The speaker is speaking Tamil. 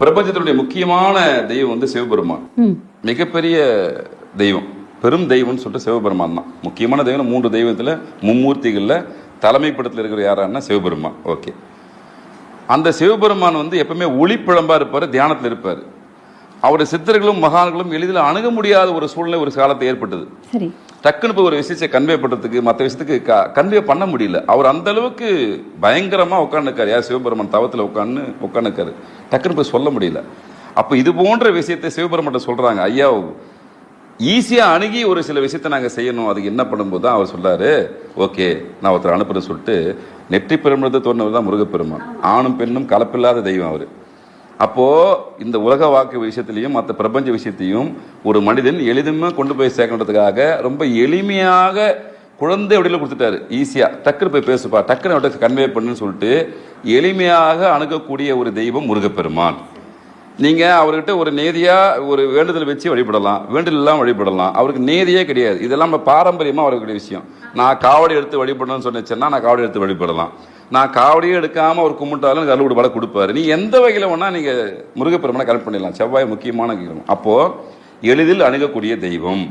பிரபஞ்சத்தினுடைய முக்கியமான தெய்வம் வந்து சிவபெருமான். மிகப்பெரிய தெய்வம். பெரும் தெய்வம்னு சொல்லிட்டு சிவபெருமான் தான். முக்கியமான தெய்வம் மூன்று தெய்வத்துல மும்மூர்த்திகள்ல தலைமைப்படத்தில் இருக்கிற யாரான்னா சிவபெருமான். ஓகே. அந்த சிவபெருமான் வந்து எப்பவுமே ஒளிப்பிழம்பா இருப்பாரு தியானத்துல இருப்பாரு. அவருடைய சித்தர்களும் மகான்களும் எளிதில் அணுக முடியாத ஒரு சூழ்நிலை ஒரு காலத்தை ஏற்பட்டது. டக்குன்னு போய் ஒரு விஷயத்தை கன்வே பண்ணுறதுக்கு மற்ற விஷயத்துக்கு க கன்வே பண்ண முடியல. அவர் அந்த அளவுக்கு பயங்கரமாக உட்காந்துருக்காரு யார்? சிவபெருமான் தவத்தில் உட்காந்து உட்காந்துருக்காரு டக்குன்னு போய் சொல்ல முடியல. அப்போ இது போன்ற விஷயத்தை சிவபெருமான் சொல்கிறாங்க ஐயா ஈஸியாக அணுகி ஒரு சில விஷயத்தை நாங்கள் செய்யணும். அதுக்கு என்ன பண்ணும்போது தான் அவர் சொல்கிறாரு ஓகே நான் ஒருத்தர் அனுப்புறேன் சொல்லிட்டு நெற்றி பெருமளத்தை தோன்றவர் தான் முருகப்பெருமான். ஆணும் பெண்ணும் கலப்பில்லாத தெய்வம் அவர். அப்போ இந்த உலக வாக்கு விஷயத்திலையும் மற்ற பிரபஞ்ச விஷயத்தையும் ஒரு மனிதன் எளிதுமே கொண்டு போய் சேர்க்கணுன்றதுக்காக ரொம்ப எளிமையாக குழந்தை வடிவில் கொடுத்துட்டாரு. ஈஸியா டக்குன்னு போய் பேசுப்பா. டக்குன்னு அவர்கிட்ட கன்வே பண்ணுன்னு சொல்லிட்டு எளிமையாக அணுகக்கூடிய ஒரு தெய்வம் முருகப்பெருமான். நீங்க அவர்கிட்ட ஒரு நேதியா ஒரு வேண்டுதல் வச்சு வழிபடலாம். வேண்டுதல் வழிபடலாம். அவருக்கு நேதியே கிடையாது. இதெல்லாம் நம்ம பாரம்பரியமா அவருக்கு விஷயம். நான் காவடி எடுத்து வழிபடணும்னு சொன்னேன்னா நான் காவடி எடுத்து வழிபடலாம். நான் காவடியும் எடுக்காம ஒரு கும்பிட்டாலும் எனக்கு அறுவடை பல கொடுப்பாரு. நீ எந்த வகையில் வேணா நீங்க முருகப்பெருமனை கரெக்ட் பண்ணிடலாம். செவ்வாய் முக்கியமான கிரகம். அப்போ எளிதில் அணுகக்கூடிய தெய்வம்.